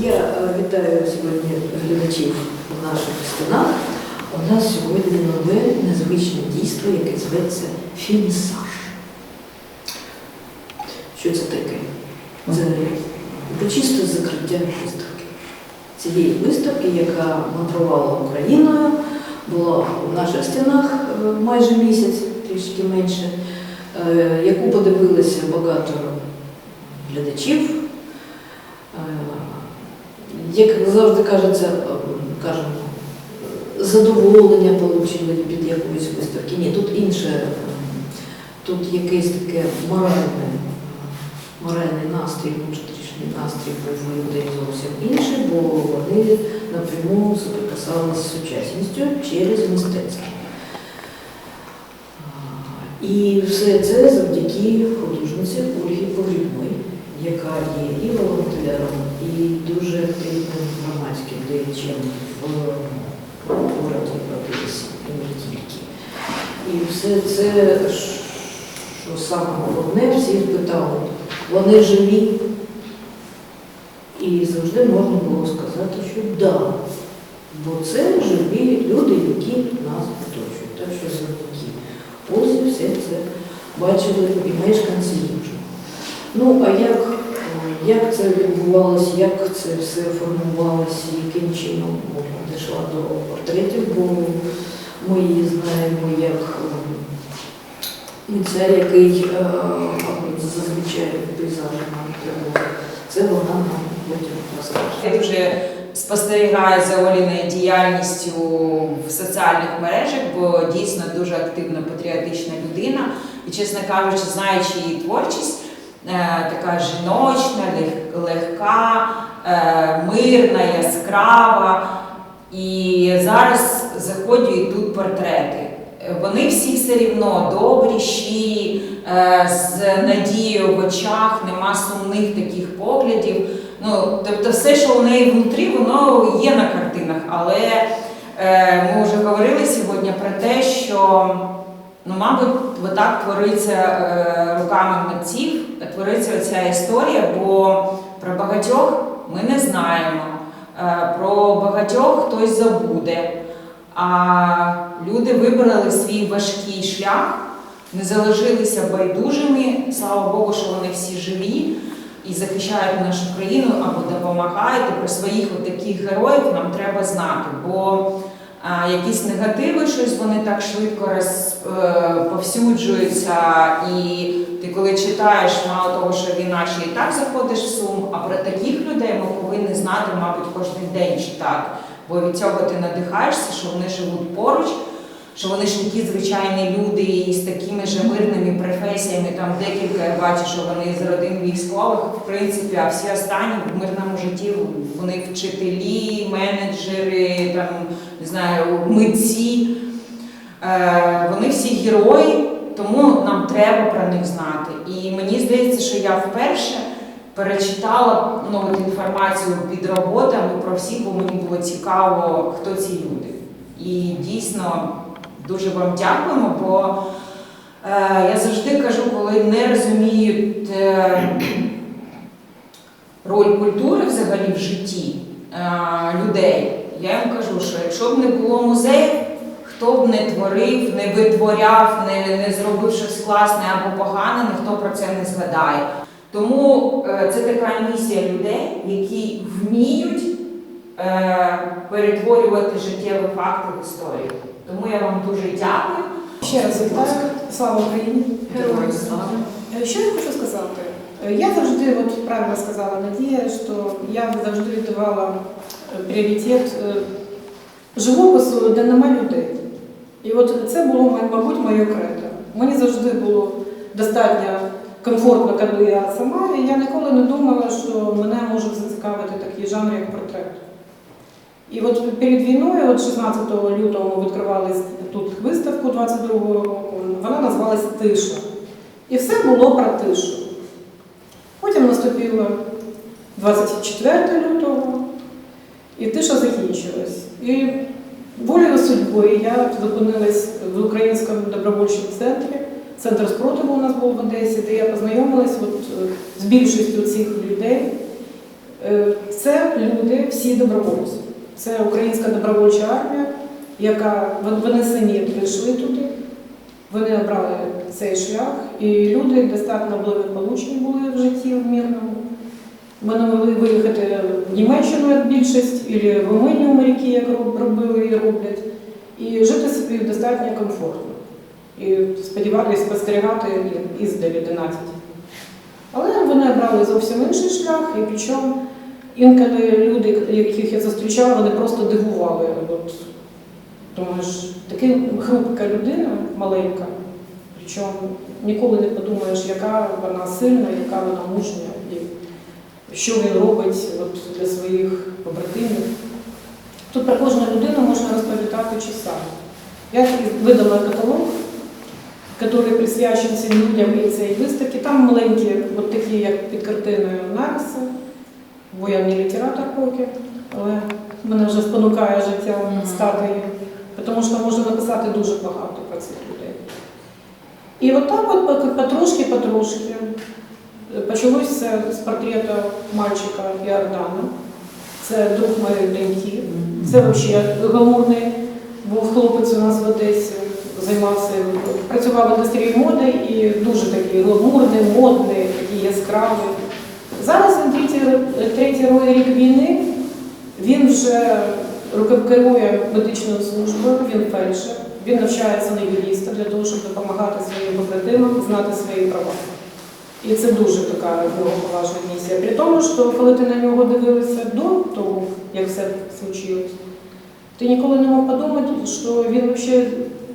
Я е, вітаю сьогодні глядачів у наших стінах. У нас сьогодні нове незвичне дійство, яке зветься фінісаж. Що це таке? Це урочисте закриття виставки. Цієї виставки, яка мандрувала Україною, була у наших стінах е, майже місяць, трішки менше, е, яку подивилися багато глядачів. Як завжди кажеться, е, кажемо, задоволення отримали від якоїсь виставки. Ні, тут інше, е, тут якийсь таке моральне, моральний настрій, внутрішній настрій був людей зовсім інший, бо вони напряму соприкасалися з сучасністю через мистецтво. І все це завдяки художниці Ольгі Погрібної, яка є і волонтером, і дуже активним громадським діячем в городі Одесі, і не тільки. І все це, що саме головне, всі питали, вони живі. І завжди можна було сказати, що да, бо це живі люди, які нас оточують. Так що завдяки Озі все це бачили і мешканці Южного. Ну, а як, як це відбувалося, як це все формувалося, яким чином дійшла до портретів, бо ми її знаємо як е, який е, зазвичай пейзажі нам треба. Це вона нам потім розкаже. Я дуже спостерігаю за Оліною діяльністю в соціальних мережах, бо дійсно дуже активна патріотична людина. І, чесно кажучи, знаючи її творчість, така жіночна, легка, е, мирна, яскрава. І зараз заходять тут портрети. Е, Вони всі все рівно добрі, щирі, е, з надією в очах, нема сумних таких поглядів. Ну, тобто все, що у неї внутрі, воно є на картинах. Але е, ми вже говорили сьогодні про те, що ну, мабуть, отак твориться е, руками митців, твориться ця історія, бо про багатьох ми не знаємо. Е, Про багатьох хтось забуде. А люди вибрали свій важкий шлях, не залишилися байдужими. Слава Богу, що вони всі живі і захищають нашу країну або допомагають. І про своїх таких героїв нам треба знати. Бо якісь негативи, щось вони так швидко розповсюджуються. І ти коли читаєш, мало того, що війна ще і так заходиш в сум, а про таких людей ми повинні знати, мабуть, кожен день читати. Бо від цього ти надихаєшся, що вони живуть поруч, що вони ж такі звичайні люди і з такими ж мирними професіями. Там декілька я бачу, що вони з родин військових, в принципі, а всі останні в мирному житті вони вчителі, менеджери, там знаю, митці. Е, вони всі герої, тому нам треба про них знати. І мені здається, що я вперше перечитала ну, от інформацію під роботами про всіх, бо мені було цікаво, хто ці люди. І дійсно дуже вам дякуємо, бо е, я завжди кажу, коли не розуміють е, роль культури взагалі в житті е, людей, я їм кажу, що якщо б не було музеїв, хто б не творив, не витворяв, не, не зробив щось класне або погане, ніхто про це не згадає. Тому е, це така місія людей, які вміють е, перетворювати життєві факти в історію. Тому я вам дуже дякую. Ще раз вітаю. Слава Україні! Героям слава. Е, Що я хочу сказати? Е, Я завжди, от правильно сказала Надія, що я завжди віддавала пріоритет е, живопису, де нема людей. І от це було, мабуть, моє кредо. Мені завжди було достатньо комфортно, коли я сама, і я ніколи не думала, що мене може зацікавити такий жанр, як портрет. І от перед війною, от 16 лютого, ми відкривали тут виставку 22-го року, вона називалась Тиша. І все було про тишу. Потім наступило 24 лютого, і тиша закінчилась. І волею судьби я зупинилась в українському добровольчому центрі. Центр спротиву у нас був в Одесі, де я познайомилась от, е, з більшістю цих людей. Е, Це люди, всі добровольці. Це українська добровольча армія, яка вони самі прийшли туди, вони обрали цей шлях, і люди достатньо благополучні були в житті в мирному. Вони могли виїхати в Німеччину як більшість, або в Румунію моряки, як робили і роблять, і жити собі достатньо комфортно. І сподіватися спостерігати і- іздалі династії. Але вони обрали зовсім інший шлях, і причому інколи люди, яких я зустрічала, вони просто дивували. От, думаєш, така хрупка людина маленька, причому ніколи не подумаєш, яка вона сильна, яка вона мужня, і що він робить от, для своїх побратимів. Тут про кожну людину можна розповідати часами. Я видала каталог, який присвячений цим людям і цій виставці. Там маленькі, от такі, як під картиною, написи, бо я не літератор поки, але мене вже спонукає життя стати тому що можна написати дуже багато про цих людей. І отак от по- потрошки-потрошки почалося все з портрета мальчика Іордана. Це друг моєї доньки. Це взагалі гламурний був хлопець у нас в Одесі, займався, працював в індустрії моди і дуже такий гламурний, модний, такий яскравий. Зараз він третій, третій рік війни, він вже керує медичною службою, він фельдшер, він навчається на юриста для того, щоб допомагати своїм побратимам знати свої права. І це дуже така поважна місія. При тому, що коли ти на нього дивилася до того, як все случилось, ти ніколи не мог подумати, що він взагалі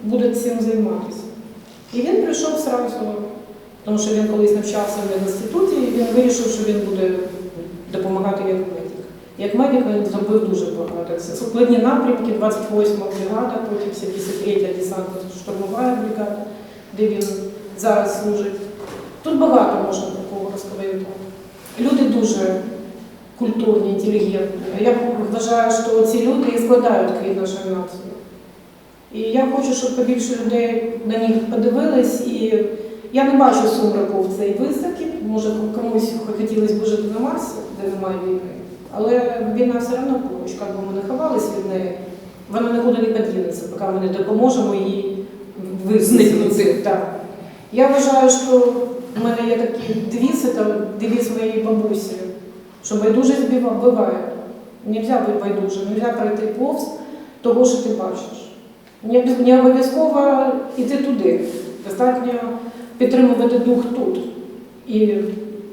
буде цим займатися. І він прийшов зразу, тому що він колись навчався в інституті, і він вирішив, що він буде допомагати як медик. Як медик він зробив дуже багато. Це складні напрямки, 28-ма бригада, потім 73 десантно штурмова бригада, де він зараз служить. Тут багато можна такого розповідати. Люди дуже культурні, інтелігентні. Я вважаю, що ці люди і складають квіт нашої нації. І я хочу, щоб побільше людей на них подивились. І я не бачу сумраку в цій виставці. Може, комусь хотілося б жити на Марсі, де немає війни. Але війна все одно поруч, як би ми не ховались від неї, вона нікуди не подінеться, поки ми не допоможемо їй. Так. Я вважаю, що в мене є такий девіз, це девіз моєї бабусі, що байдужість вбиває. Нельзя бути байдужим, нельзя пройти повз того, що ти бачиш. Не, не обов'язково йти туди. Достатньо підтримувати дух тут. І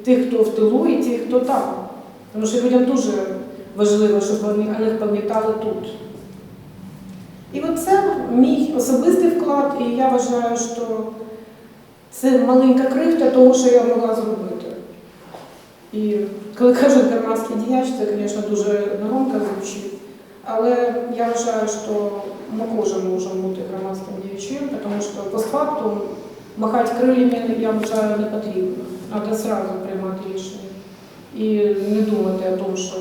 тих, хто в тилу, і тих, хто там. Тому що людям дуже важливо, щоб вони о пам'ятали тут. І от це мій особистий вклад, і я вважаю, що це маленька крихта того, що я могла зробити. І коли кажуть громадський діяч, це, звісно, дуже громко звучить. Але я вважаю, що ми кожен може бути громадським діячем, тому що постфактум махати крилями, я вважаю, не потрібно. Треба одразу приймати рішення. І не думати о тому, що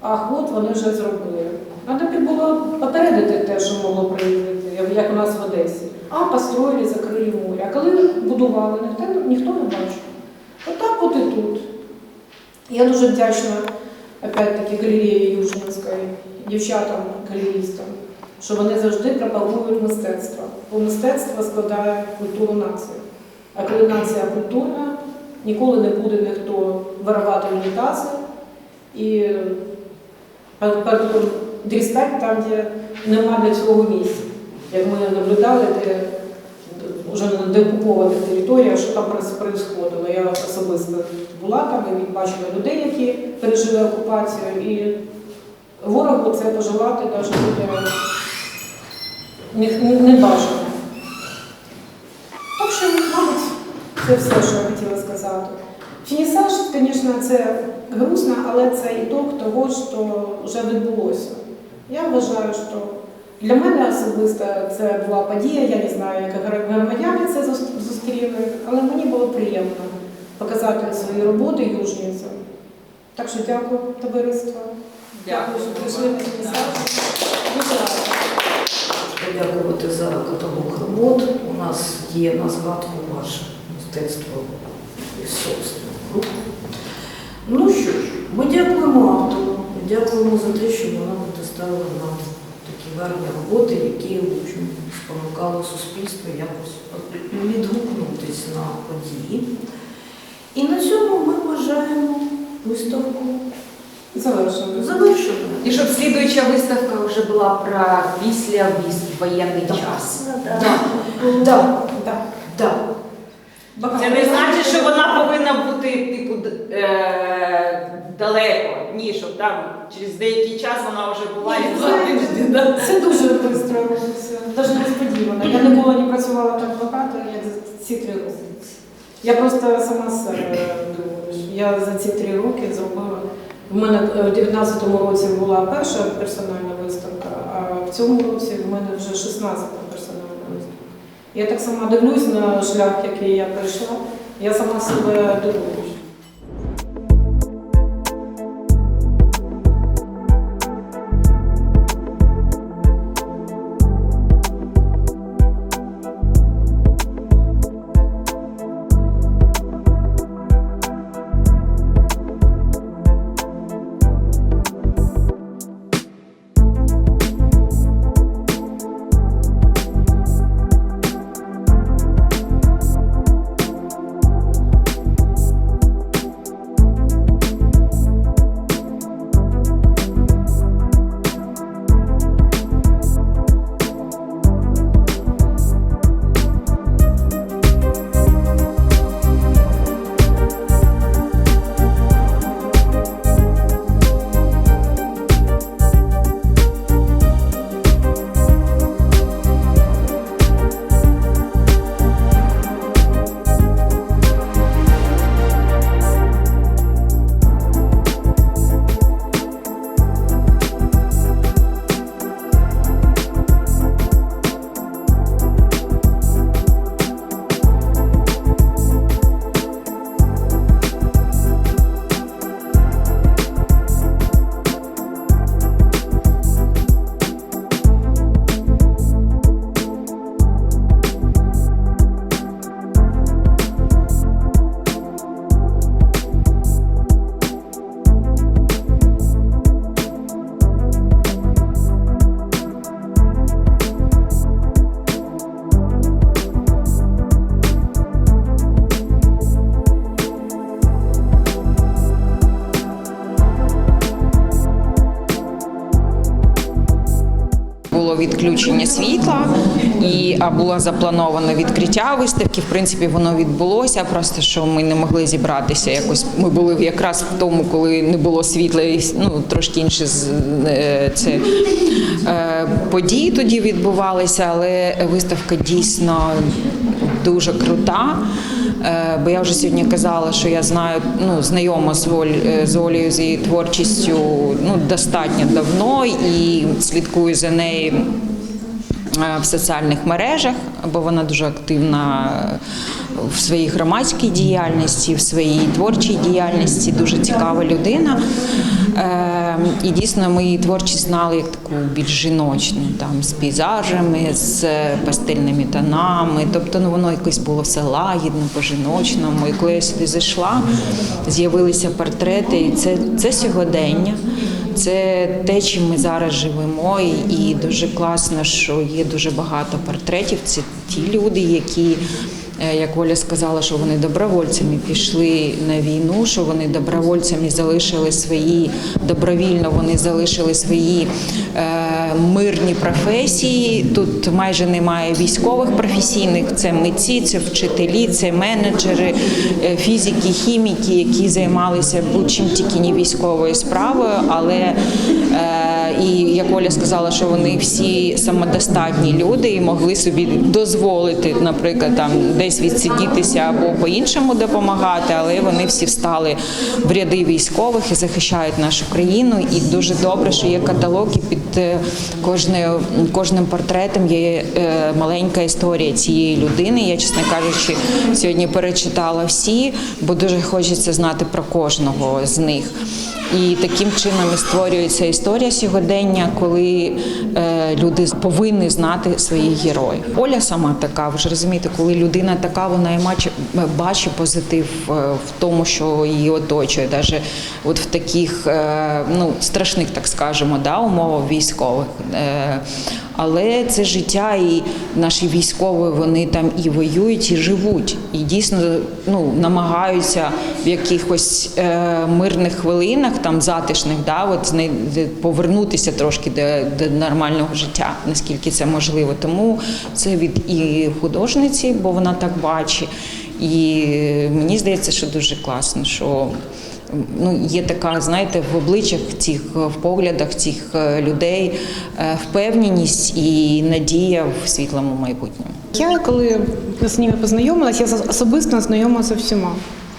ах, от вони вже зробили. Треба було попередити те, що могло як- як у нас в Одесі. А построїли, закрили море. А коли будували, ніхто, ніхто не бачив. Отак от і тут. Я дуже вдячна, опять-таки, галереї Южненської, дівчатам, галеристам, що вони завжди пропагують мистецтво. Бо мистецтво складає культуру нації. А коли нація культурна, ніколи не буде ніхто вирвати унітази і дрістати там, де нема для цього місця. Як ми наблюдали, де вже на деокупованих що там происходило. Я особисто була там і бачила людей, які пережили окупацію. І ворогу це пожелати навіть буде не, не, не бажано. Так що, мабуть, це все, що я хотіла сказати. Фінісаж, звісно, це грустно, але це ітог того, що вже відбулося. Я вважаю, що для мене особисто це була подія, я не знаю, як громадяни це зустріли, але мені було приємно показати свої роботи южницям. Так що дякую, товариство. Дякую. що прийшли на рада. За каталог робот. У нас є на згадку ваше мистецтво із собственних. Ну що ж, ми дякуємо автору, дякуємо за те, що вона доставила нам такі роботи, які в общем, спонукали суспільство якось відгукнутися на події. І на цьому ми вважаємо виставку Завершено. І щоб слідуюча виставка вже була про після воєнний час. Так, так, Так. так. Це не значить, що вона повинна бути типу е, далеко. Ні, щоб там через деякий час вона вже була і два тижні. Це дуже швидко навіть несподівано. Я ніколи не працювала так багато, як за ці три роки. Я просто сама себе я за ці три роки зробила. У мене е, в 19-му році була перша персональна виставка, а в цьому році в мене вже 16-та персональна виставка. Я так само дивлюсь на шлях, який я пройшла. Я сама себе дивуюсь. Відключення світла, і було заплановано відкриття виставки. В принципі, воно відбулося. Просто що ми не могли зібратися. Якось ми були якраз в тому, коли не було світла, і ну трошки інше е, це е, події тоді відбувалися, але виставка дійсно дуже крута. Е, Бо я вже сьогодні казала, що я знаю, ну знайома з Оль- е, з Олією з її творчістю ну достатньо давно і слідкую за нею е, в соціальних мережах, бо вона дуже активна в своїй громадській діяльності, в своїй творчій діяльності, дуже цікава людина. Е, І дійсно ми її творчість знали як таку більш жіночну, там з пейзажами, з пастельними тонами. Тобто ну, воно якось було все лагідно, по-жіночному. І коли я сюди зайшла, з'явилися портрети, і це, це сьогодення. Це те, чим ми зараз живемо, і, дуже класно, що є дуже багато портретів. Це ті люди, які, е, як Оля сказала, що вони добровольцями пішли на війну, що вони добровольцями залишили свої добровільно, вони залишили свої е, мирні професії. Тут майже немає військових професійних. Це митці, це вчителі, це менеджери, е, фізики, хіміки, які займалися будь-чим тільки не військовою справою, але е, і як Оля сказала, що вони всі самодостатні люди і могли собі дозволити, наприклад, там десь відсидітися або по-іншому допомагати, але вони всі встали в ряди військових і захищають нашу країну. І дуже добре, що є каталог і під кожною, кожним портретом є е, маленька історія цієї людини. Я, чесно кажучи, сьогодні перечитала всі, бо дуже хочеться знати про кожного з них. І таким чином і створюється історія сьогодення, коли е, люди повинні знати своїх героїв. Оля сама така, ви ж розумієте, коли людина така, вона і бачить позитив е, в тому, що її оточує, навіть от в таких е, ну, страшних, так скажемо, да, умовах військових. Е, але це життя, і наші військові вони там і воюють, і живуть, і дійсно ну, намагаються в якихось е, мирних хвилинах, там затишних, да, от, повернутися трошки до, до нормального життя, наскільки це можливо. Тому це від і художниці, бо вона так бачить. І мені здається, що дуже класно, що ну, є така, знаєте, в обличчях цих, в поглядах цих е, людей е, впевненість і надія в світлому майбутньому. Я коли з ними познайомилася, я особисто знайома з всіма,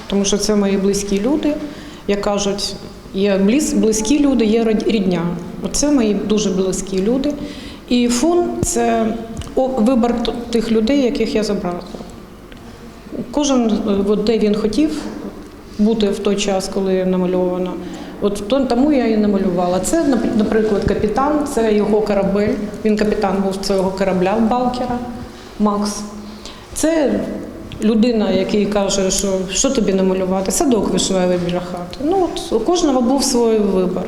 тому що це мої близькі люди, як кажуть, є близ, близькі люди, є рідня. Оце мої дуже близькі люди. І фон це вибір тих людей, яких я забрала. Кожен, е, де він хотів бути в той час, коли намальовано. От то- тому я і намалювала. Це, нап- наприклад, капітан, це його корабель. Він капітан був цього корабля Балкера, Макс. Це людина, який каже, що що тобі намалювати? Садок вишневий біля хати. Ну от у кожного був свій вибір.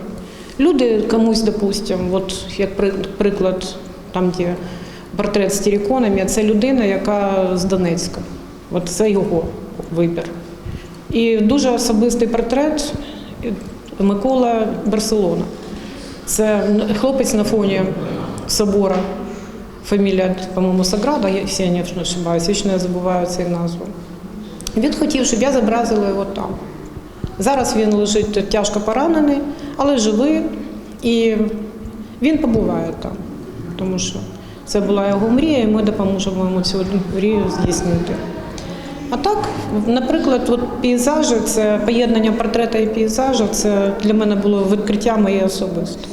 Люди комусь, допустимо, от як приклад, там, де портрет з тіріконами, це людина, яка з Донецька. От це його вибір. І дуже особистий портрет Микола Барселона. Це хлопець на фоні собора. Фамілія, по-моєму, Саграда, якщо я не ошибаюсь, вічно я забуваю цю назву. Він хотів, щоб я зобразила його там. Зараз він лежить тяжко поранений, але живий, і він побуває там, тому що це була його мрія, і ми допоможемо йому цю мрію здійснити. А так, наприклад, от пейзажі, це поєднання портрета і пейзажу, це для мене було відкриття моє особисте.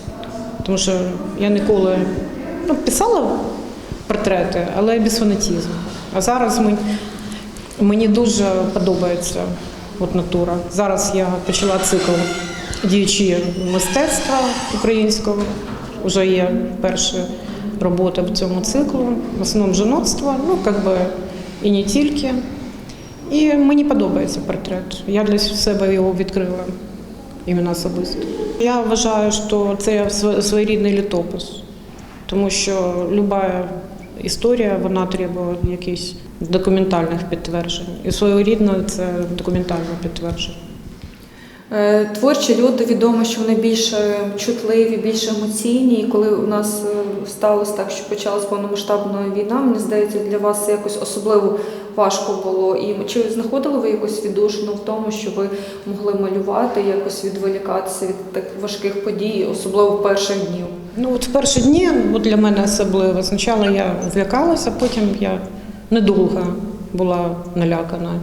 Тому що я ніколи ну, писала портрети, але без фанатізму. А зараз ми, мені дуже подобається от натура. Зараз я почала цикл діячі мистецтва українського. Вже є перші роботи в цьому циклу, в основному жіноцтво, ну як би і не тільки. І мені подобається портрет. Я для себе його відкрила іменно особисто. Я вважаю, що це св- своєрідний літопис, тому що будь-яка історія вона требує якихось документальних підтверджень. І своєрідно це документальне підтвердження. Е, Творчі люди відомо, що вони більш е, чутливі, більш емоційні. І коли у нас е, сталося так, що почалась повномасштабна війна, мені здається, для вас якось особливо важко було. І чи знаходили ви якось віддушину в тому, що ви могли малювати, якось відволікатися від таких важких подій, особливо в перших днів? Ну от в перші дні от для мене особливо. Спочатку я злякалася, потім я недовго була налякана.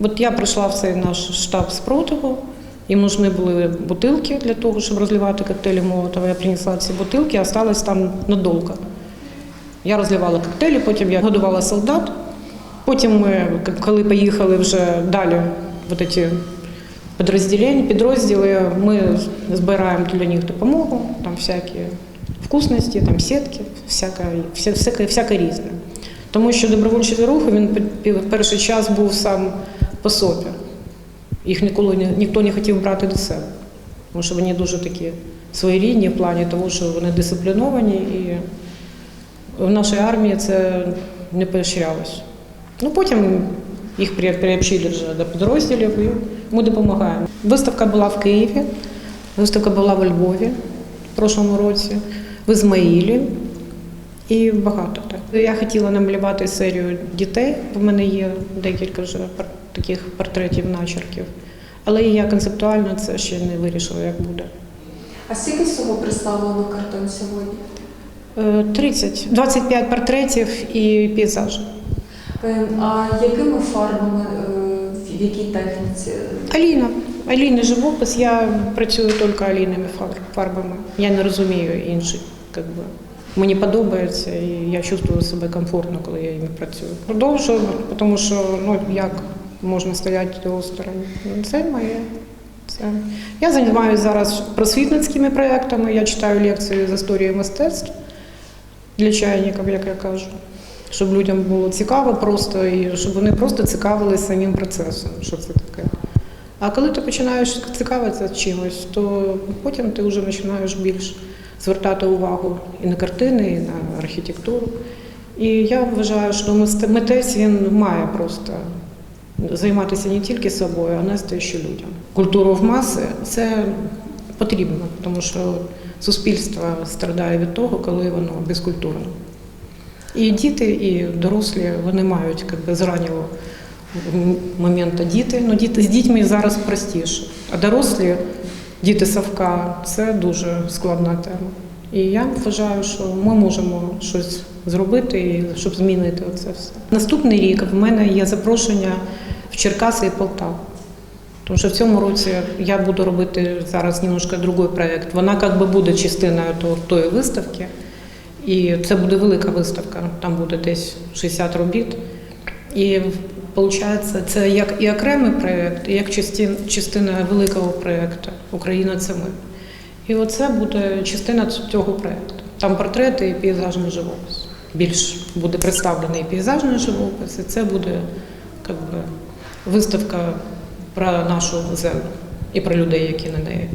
От я прийшла в цей наш штаб спротиву. Їм нужны були бутилки для того, щоб розливати коктейлі Молотова. Я принесла ці бутилки, осталась там надовго. Я розливала коктейлі, потім я годувала солдат. Потім ми, коли поїхали вже далі, от ці підрозділення, підрозділи, ми збираємо для них допомогу, там всякі вкусності, там сітки, всяке, вся- всяке, всяке різне. Тому що добровольчий рух він пе- пе- перший час був сам по собі. Їх ніколи ні- ніхто не хотів брати до себе, тому що вони дуже такі своєрідні в плані того, що вони дисципліновані, і в нашій армії це не поощрялось. Ну, потім їх приобщили вже до підрозділів і ми допомагаємо. Виставка була в Києві, виставка була в Львові в прошлому році, в Ізмаїлі і багато так. Я хотіла намалювати серію дітей, бо в мене є декілька вже таких портретів, начерків. Але я концептуально це ще не вирішила, як буде. А скільки всього представлено картин сьогодні? Е, 30, 25 портретів і пейзажі. Е, А якими фарбами, е, в якій техніці? Аліна. Аліни живопис, я працюю тільки алійними фарбами. Я не розумію інші Как би. Мені подобається і я чувствую себе комфортно, коли я їм працюю. Продовжую, тому що ну як можна стояти осторонь. Ну, Це моє. Це. Я займаюся зараз просвітницькими проєктами. Я читаю лекції з історії мистецтв для чайників, як я кажу. Щоб людям було цікаво просто і щоб вони просто цікавилися самим процесом, що це таке. А коли ти починаєш цікавитися чимось, то потім ти вже починаєш більш звертати увагу і на картини, і на архітектуру. І я вважаю, що митець він має просто займатися не тільки собою, а нести ще людям. Культуру в маси це потрібно, тому що суспільство страдає від того, коли воно безкультурне. І діти, і дорослі вони мають якби, з раннього моменту діти. Ну, діти з дітьми зараз простіше. А дорослі, діти Савка це дуже складна тема. І я вважаю, що ми можемо щось зробити, щоб змінити це все. Наступний рік в мене є запрошення в Черкаси і Полтаву. Тому що в цьому році я буду робити зараз немножко другий проєкт. Вона як би буде частиною тої виставки. І це буде велика виставка, там буде десь 60 робіт. І виходить, це як і окремий проєкт, і як частина великого проєкту Україна це ми. І оце буде частина цього проєкту. Там портрети і пейзажний живопис. Більш буде представлений пейзажний живопис, і це буде як би, виставка про нашу землю і про людей, які на неї